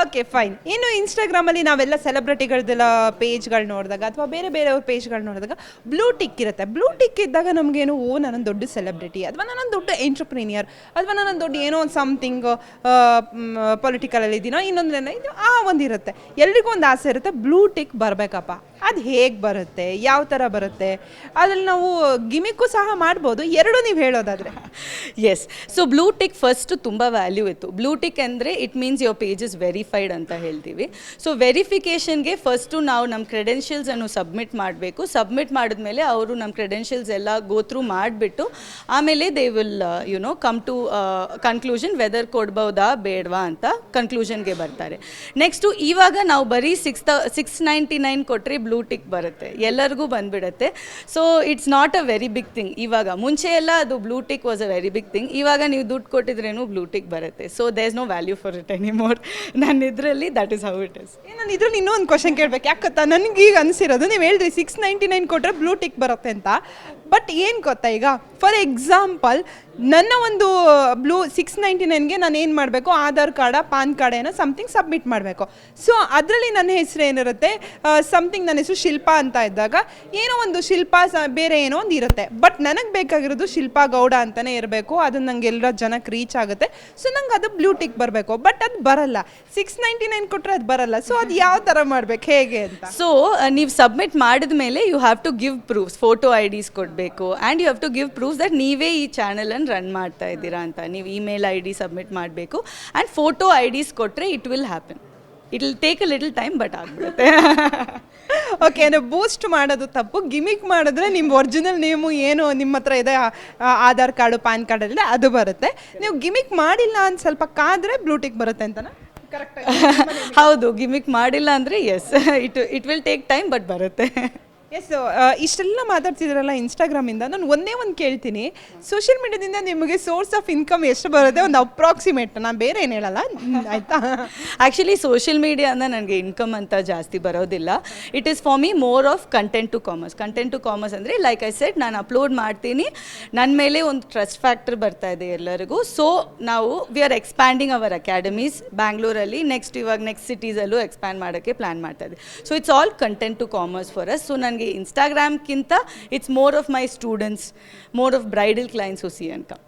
Okay fine ಇನ್ನು ಇನ್ಸ್ಟಾಗ್ರಾಮಲ್ಲಿ ನಾವೆಲ್ಲ ಸೆಲೆಬ್ರಿಟಿಗಳದೆಲ್ಲ ಪೇಜ್ಗಳು ನೋಡಿದಾಗ ಅಥವಾ ಬೇರೆ ಬೇರೆಯವ್ರ ಪೇಜ್ಗಳು ನೋಡಿದಾಗ ಬ್ಲೂ ಟಿಕ್ ಇರುತ್ತೆ. ಬ್ಲೂ ಟಿಕ್ ಇದ್ದಾಗ ನಮಗೇನು, ಓ, ನಾನೊಂದು ದೊಡ್ಡ ಸೆಲೆಬ್ರಿಟಿ ಅಥವಾ ನಾನೊಂದು ದೊಡ್ಡ ಎಂಟ್ರಪ್ರಿನಿಯರ್ ಅಥವಾ ನಾನೊಂದು ದೊಡ್ಡ ಏನೋ ಒಂದು ಸಮಥಿಂಗ್ ಪೊಲಿಟಿಕಲಲ್ಲಿ ಇದ್ದೀನೋ ಇನ್ನೊಂದೇನೋ ಇದು ಆ ಒಂದಿರುತ್ತೆ ಎಲ್ರಿಗೂ ಒಂದು ಆಸೆ ಇರುತ್ತೆ ಬ್ಲೂ ಟಿಕ್ ಬರಬೇಕಪ್ಪ. ಅದು ಹೇಗೆ ಬರುತ್ತೆ, ಯಾವ ಥರ ಬರುತ್ತೆ, ಅದ್ರಲ್ಲಿ ನಾವು ಗಿಮಿಕ್ಕು ಸಹ ಮಾಡ್ಬೋದು. ಎರಡು ನೀವು ಹೇಳೋದಾದರೆ. Yes so blue tick first ತುಂಬ ವ್ಯಾಲ್ಯೂ ಇತ್ತು. ಬ್ಲೂ ಟಿಕ್ ಅಂದರೆ it means your page is verified ಅಂತ ಹೇಳ್ತೀವಿ. ಸೊ ವೆರಿಫಿಕೇಷನ್ಗೆ ಫಸ್ಟು ನಾವು ನಮ್ಮ ಕ್ರೆಡೆನ್ಷಿಯಲ್ಸನ್ನು ಸಬ್ಮಿಟ್ ಮಾಡಬೇಕು. ಸಬ್ಮಿಟ್ ಮಾಡಿದ್ಮೇಲೆ ಅವರು ನಮ್ಮ ಕ್ರೆಡೆನ್ಷಿಯಲ್ಸ್ ಎಲ್ಲ ಗೋ ಥ್ರೂ ಮಾಡಿಬಿಟ್ಟು ಆಮೇಲೆ they will you know come to conclusion whether ಕೊಡ್ಬೋದಾ ಬೇಡವಾ ಅಂತ ಕನ್ಕ್ಲೂಷನ್ಗೆ ಬರ್ತಾರೆ. ನೆಕ್ಸ್ಟು ಇವಾಗ ನಾವು ಬರೀ ಸಿಕ್ಸ್ ತ ಸಿಕ್ಸ್ ನೈಂಟಿ ನೈನ್ ಕೊಟ್ಟರೆ ಬ್ಲೂ ಟಿಕ್ ಬರುತ್ತೆ. ಎಲ್ಲರಿಗೂ ಬಂದುಬಿಡುತ್ತೆ. So it's not a very big thing ಇವಾಗ ಮುಂಚೆ ಎಲ್ಲ ಅದು blue tick was a very big thing ಇವಾಗ ನೀವು ದುಡ್ಡು ಕೊಟ್ಟಿದ್ರೇನು ಬ್ಲೂ ಟಿಕ್ ಬರುತ್ತೆ. So there is no value for it any more ನನ್ನ ಇದರಲ್ಲಿ that is how it is ನಾನು ಇದ್ರಲ್ಲಿ ಇನ್ನೊಂದು ಕ್ವಶನ್ ಕೇಳಬೇಕು. ಯಾಕೆ ನನಗೆ ಈಗ ಅನಿಸಿರೋದು, ನೀವು ಹೇಳಿದ್ರಿ ಸಿಕ್ಸ್ ನೈಂಟಿ ನೈನ್ ಕೊಟ್ಟರೆ ಬ್ಲೂ ಟಿಕ್ ಬರುತ್ತೆ ಅಂತ. ಬಟ್ ಏನು ಗೊತ್ತಾ ಈಗ? ಫಾರ್ ಎಕ್ಸಾಂಪಲ್ ನನ್ನ ಒಂದು ಬ್ಲೂ ಸಿಕ್ಸ್ ನೈಂಟಿ ನೈನ್ಗೆ ನಾನು ಏನು ಮಾಡಬೇಕು? ಆಧಾರ್ ಕಾರ್ಡ, ಪಾನ್ ಕಾರ್ಡ್ ಏನೋ ಸಮಥಿಂಗ್ ಸಬ್ಮಿಟ್ ಮಾಡಬೇಕು. ಸೊ ಅದರಲ್ಲಿ ನನ್ನ ಹೆಸರು ಏನಿರುತ್ತೆ? ಸಮಥಿಂಗ್ ನನ್ನ ಹೆಸರು ಶಿಲ್ಪಾ ಅಂತ ಇದ್ದಾಗ, ಏನೋ ಒಂದು ಶಿಲ್ಪಾ ಸ, ಬೇರೆ ಏನೋ ಒಂದು ಇರುತ್ತೆ. ಬಟ್ ನನಗೆ ಬೇಕಾಗಿರೋದು ಶಿಲ್ಪಾ ಗೌಡ ಅಂತಲೇ ಇರಬೇಕು. ಅದು ನಂಗೆ ಎಲ್ಲರ ಜನಕ್ಕೆ ರೀಚ್ ಆಗುತ್ತೆ. ಸೊ ನಂಗೆ ಅದು ಬ್ಲೂ ಟಿಕ್ ಬರಬೇಕು. ಬಟ್ ಅದು ಬರಲ್ಲ. ಸಿಕ್ಸ್ ನೈಂಟಿ ನೈನ್ ಕೊಟ್ಟರೆ ಅದು ಬರಲ್ಲ. ಸೊ ಅದು ಯಾವ ಥರ ಮಾಡಬೇಕು? ಹೇಗೆ ಅಂತ? ಸೊ ನೀವು ಸಬ್ಮಿಟ್ ಮಾಡಿದ ಮೇಲೆ you have to give proofs photo I Ds and you have to give proof that ನೀವೇ ಈ ಚಾನಲನ್ನು ರನ್ ಮಾಡ್ತಾ ಇದ್ದೀರಾ ಅಂತ. ನೀವು ಇಮೇಲ್ ಐ ಡಿ ಸಬ್ಮಿಟ್ ಮಾಡಬೇಕು. ಆ್ಯಂಡ್ ಫೋಟೋ ಐ ಡಿಸ್ ಕೊಟ್ಟರೆ it will happen it will take a little time but ಆಗ್ಬಿಡುತ್ತೆ. ಓಕೆ ಅಂದರೆ ಬೂಸ್ಟ್ ಮಾಡೋದು ತಪ್ಪು. ಗಿಮಿಕ್ ಮಾಡಿದ್ರೆ ನಿಮ್ಮ ಒರಿಜಿನಲ್ ನೇಮು ಏನು ನಿಮ್ಮ ಹತ್ರ ಇದೆ ಆಧಾರ್ ಕಾರ್ಡು ಪ್ಯಾನ್ ಕಾರ್ಡ್ ಅಲ್ಲಿ ಅದು ಬರುತ್ತೆ. ನೀವು ಗಿಮಿಕ್ ಮಾಡಿಲ್ಲ ಅಂತ ಸ್ವಲ್ಪ ಕಾದ್ರೆ ಬ್ಲೂಟಿಕ್ ಬರುತ್ತೆ ಅಂತನಾ? ಕರೆಕ್ಟ್ ಹೌದು ಗಿಮಿಕ್ ಮಾಡಿಲ್ಲ ಅಂದರೆ yes it it will take time but ಬರುತ್ತೆ. ಎಸ್ ಇಷ್ಟೆಲ್ಲ ಮಾತಾಡ್ತಿದ್ರಲ್ಲ ಇನ್ಸ್ಟಾಗ್ರಾಮಿಂದ ನಾನು ಒಂದೇ ಒಂದು ಕೇಳ್ತೀನಿ. ಸೋಷಿಯಲ್ ಮೀಡಿಯಾದಿಂದ ನಿಮಗೆ ಸೋರ್ಸ್ ಆಫ್ ಇನ್ಕಮ್ ಎಷ್ಟು ಬರುತ್ತೆ? ಒಂದು ಅಪ್ರಾಕ್ಸಿಮೇಟ್ ನಾನು ಬೇರೆ ಏನು ಹೇಳಲ್ಲ. ಆಯಿತಾ? ಆ್ಯಕ್ಚುಲಿ ಸೋಷಿಯಲ್ ಮೀಡಿಯಾಯಿಂದ ನನಗೆ ಇನ್ಕಮ್ ಅಂತ ಜಾಸ್ತಿ ಬರೋದಿಲ್ಲ. It is for me more of content to commerce content to commerce ಅಂದರೆ ಲೈಕ್ ಐ ಸೆಟ್ ನಾನು ಅಪ್ಲೋಡ್ ಮಾಡ್ತೀನಿ. ನನ್ನ ಮೇಲೆ ಒಂದು ಟ್ರಸ್ಟ್ ಫ್ಯಾಕ್ಟರ್ ಬರ್ತಾ ಇದೆ ಎಲ್ಲರಿಗೂ. ಸೊ ನಾವು we are expanding our academies ಬ್ಯಾಂಗ್ಳೂರಲ್ಲಿ ನೆಕ್ಸ್ಟ್ ಇವಾಗ ನೆಕ್ಸ್ಟ್ ಸಿಟೀಸಲ್ಲೂ ಎಕ್ಸ್ಪ್ಯಾಂಡ್ ಮಾಡೋಕ್ಕೆ ಪ್ಲ್ಯಾನ್ ಮಾಡ್ತಾ ಇದೆ so it's all content to commerce for us so ನನಗೆ ಇನ್ಸ್ಟಾಗ್ರಾಮ್ಗಿಂತ it's more of my students more of bridal clients who see ಅನ್ಕಮ್